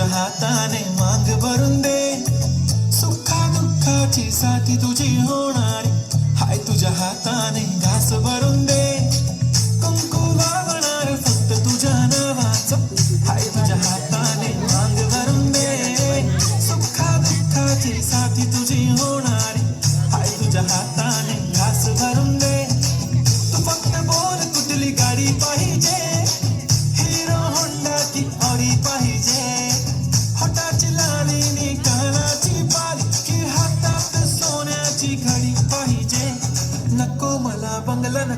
हाताने मांग भरून दे. सुखा दुःखाची साथी तुझी होणारी. हाय तुझ्या हाताने घास भरून दे. कुंकू लावणार फक्त तुझ्या हाय तुझ्या हाताने मांग भरून दे. सुखा दुःखाची साथी तुझी होणारी. हाय तुझ्या हाताने घास भरून दे. तू फक्त बोल कुठली गाडी पाहिजे?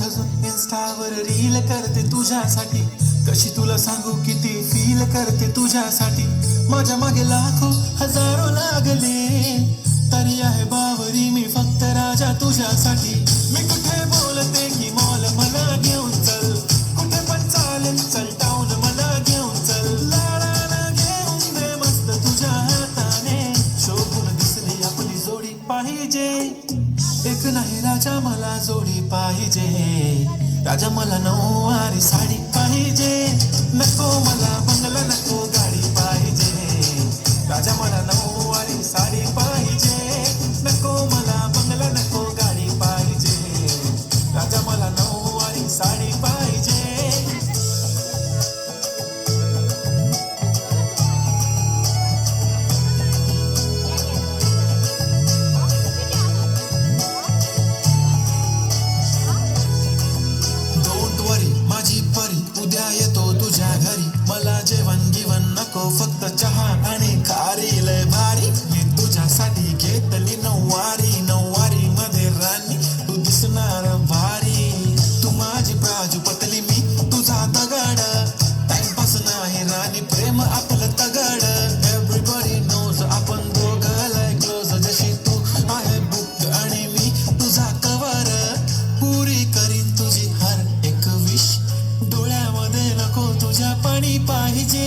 अजून इन्स्टावर रील करते तुझ्यासाठी. कशी तुला सांगू किती फील करते तुझ्यासाठी. माझ्या मागे लाखो हजारो लागले. तरी आहे बावरी मी फक्त राजा तुझ्यासाठी. एक नाही राजा मला जोडी पाहिजे. राजा मला नऊवारी साडी पाहिजे. नको मला चहा आणि खारी लय भारी. मी तुझ्यासाठी घेतली नऊवारी नऊवारी मध्ये राणी. तू दिसणार भारी. तू माझी बाजू पतली मी तुझा दगड. टाइमपास नाही राणी प्रेम आपलं तगड. एव्हरीबडी नोज आपण दोघं लय क्लोज जशी तू आहे बुक आणि मी तुझा कवर पुरी करीन तुझी हर एक विश डोळ्यामध्ये नको तुझ्या पाणी पाहिजे.